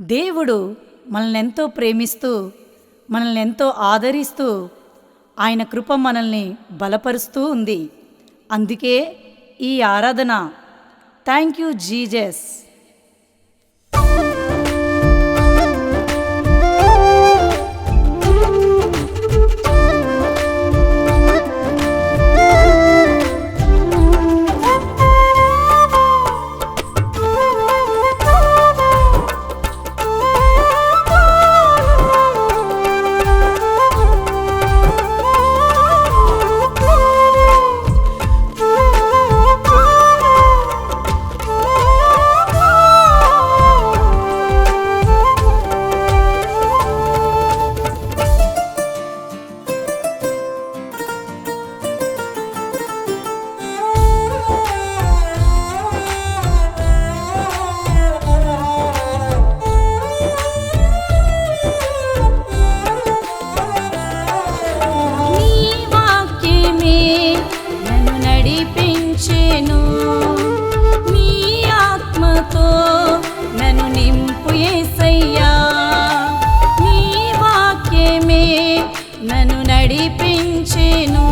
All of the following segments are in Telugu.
దేవుడు మనల్ని ఎంతో ప్రేమిస్తూ మనల్ని ఎంతో ఆదరిస్తూ ఆయన కృప మనల్ని బలపరుస్తూ ఉంది. అందుకే ఈ ఆరాధన. Thank you Jesus. వాక్యమే నన్ను నడిపించెను.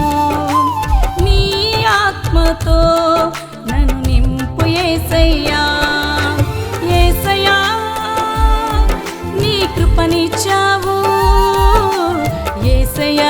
నీ ఆత్మతో నన్ను నింపు ఏసయ్యా. ఏసయ్యా నీ కృపనిచ్చావు. ఏసయ్యా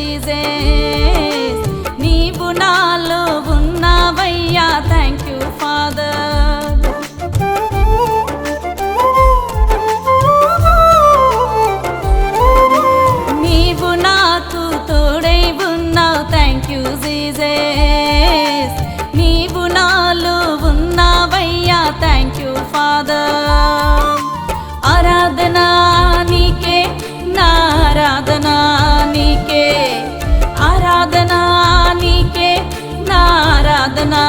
థ్యాంక్ యూ జీజస్ నీవు నాలో ఉన్నావయ్యా థ్యాంక్ యూ ఫాదర్ నీవు నాకు తోడై ఉన్నావు thank you Jesus Aradhana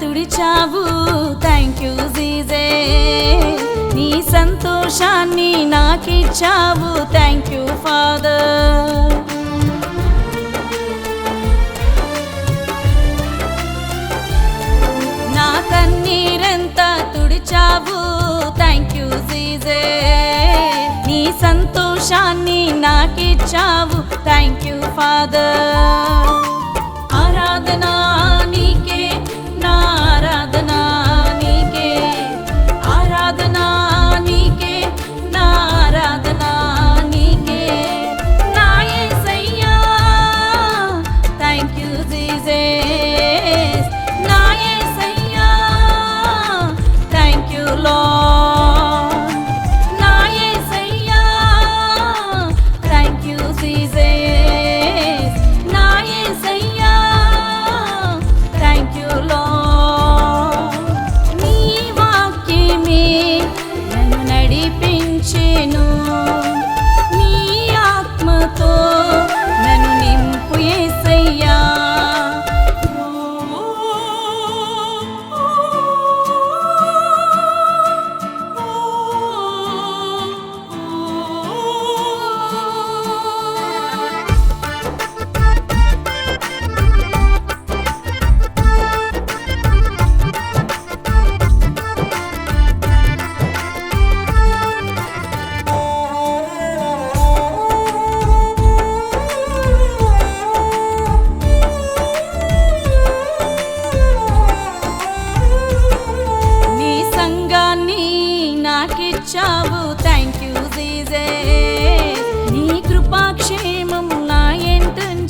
తుడిచావు thank you GJ నీ సంతోషాన్ని నాకిచ్చావు. థ్యాంక్ యూ ఫాదర్ నా కన్నీరంతా తుడిచావు థ్యాంక్ యూ జీజే నీ సంతోషాన్ని నాకిచ్చావు. Thank you father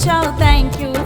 show thank you.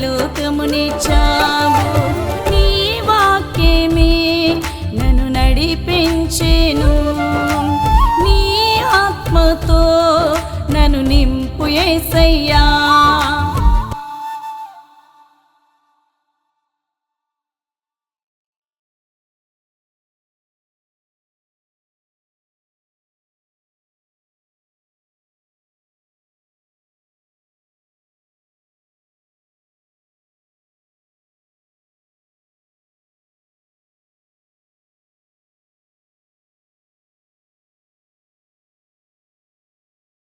లోకముని పరలోకమునిచ్చావు నీ వాక్యమే నన్ను నడిపించెను. నీ ఆత్మతో నన్ను నింపు ఏసయ్యా.